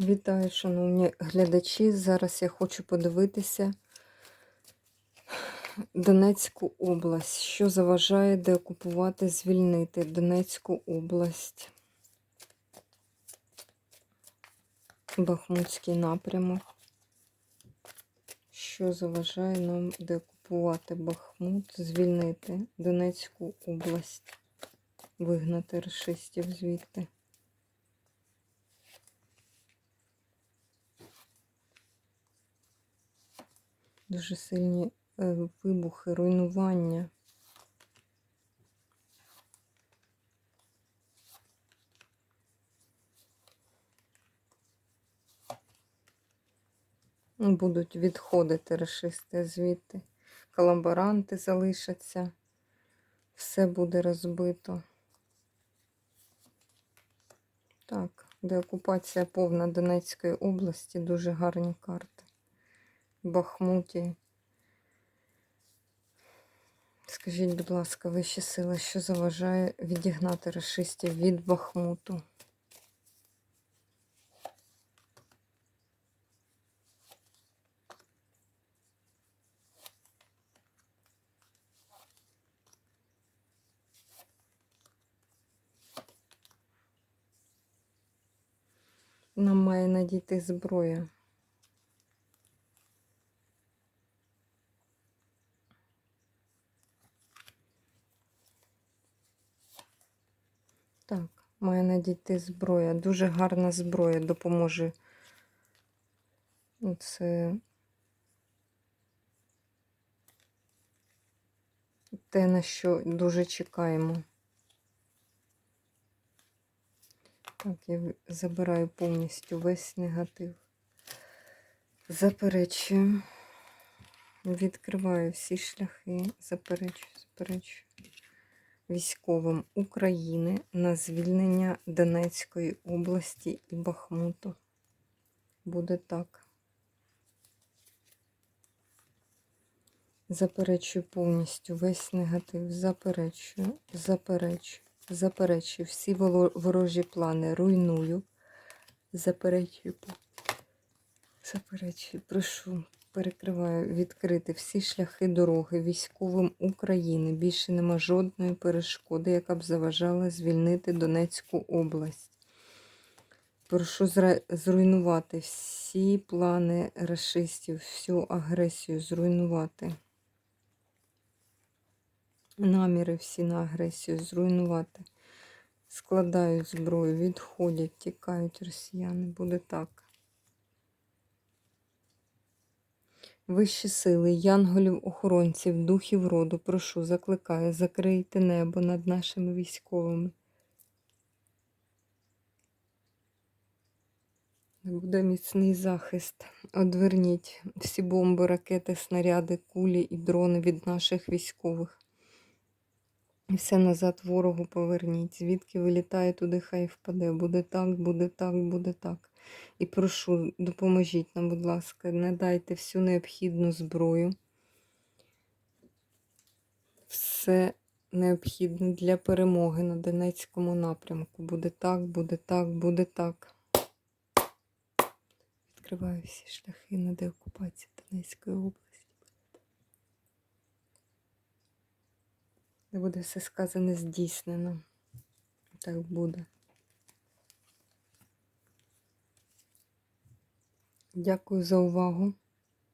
Вітаю, шановні глядачі. Зараз я хочу подивитися Донецьку область. Що заважає деокупувати, звільнити Донецьку область. Бахмутський напрямок. Що заважає нам деокупувати Бахмут, звільнити Донецьку область, вигнати расистів звідти. Дуже сильні е, вибухи, руйнування. Будуть відходити расисти звідти. Колаборанти залишаться. Все буде розбито. Так, деокупація повна Донецької області. Дуже гарні карти. Бахмуті. Скажіть, будь ласка, вищі сили, що заважає відігнати расистів від Бахмуту? Нам має надійти зброя. Так, має надійти зброя. Дуже гарна зброя допоможе. Це те, на що дуже чекаємо. Так, я забираю повністю весь негатив. Заперечую. Відкриваю всі шляхи, заперечую, заперечую військовим України на звільнення Донецької області і Бахмуту. Буде так. Заперечую повністю весь негатив. Заперечую, заперечую, заперечую всі ворожі плани, руйную. Заперечую, заперечую, прошу перекриваю відкрити всі шляхи дороги військовим України. Більше нема жодної перешкоди, яка б заважала звільнити Донецьку область. Прошу зруйнувати всі плани расистів, всю агресію зруйнувати. Наміри всі на агресію зруйнувати. Складають зброю, відходять, тікають росіяни. Буде так. Вищі сили, янголів-охоронців, духів роду, прошу, закликаю, закрийте небо над нашими військовими. Буде міцний захист. Одверніть всі бомби, ракети, снаряди, кулі і дрони від наших військових. І все назад ворогу поверніть. Звідки вилітає, туди хай впаде. Буде так, буде так, буде так. І прошу, допоможіть нам, будь ласка, надайте всю необхідну зброю. Все необхідне для перемоги на Донецькому напрямку. Буде так, буде так, буде так. Відкриваю всі шляхи на деокупацію Донецької області. Де буде все сказане здійснено. Так буде. Дякую за увагу.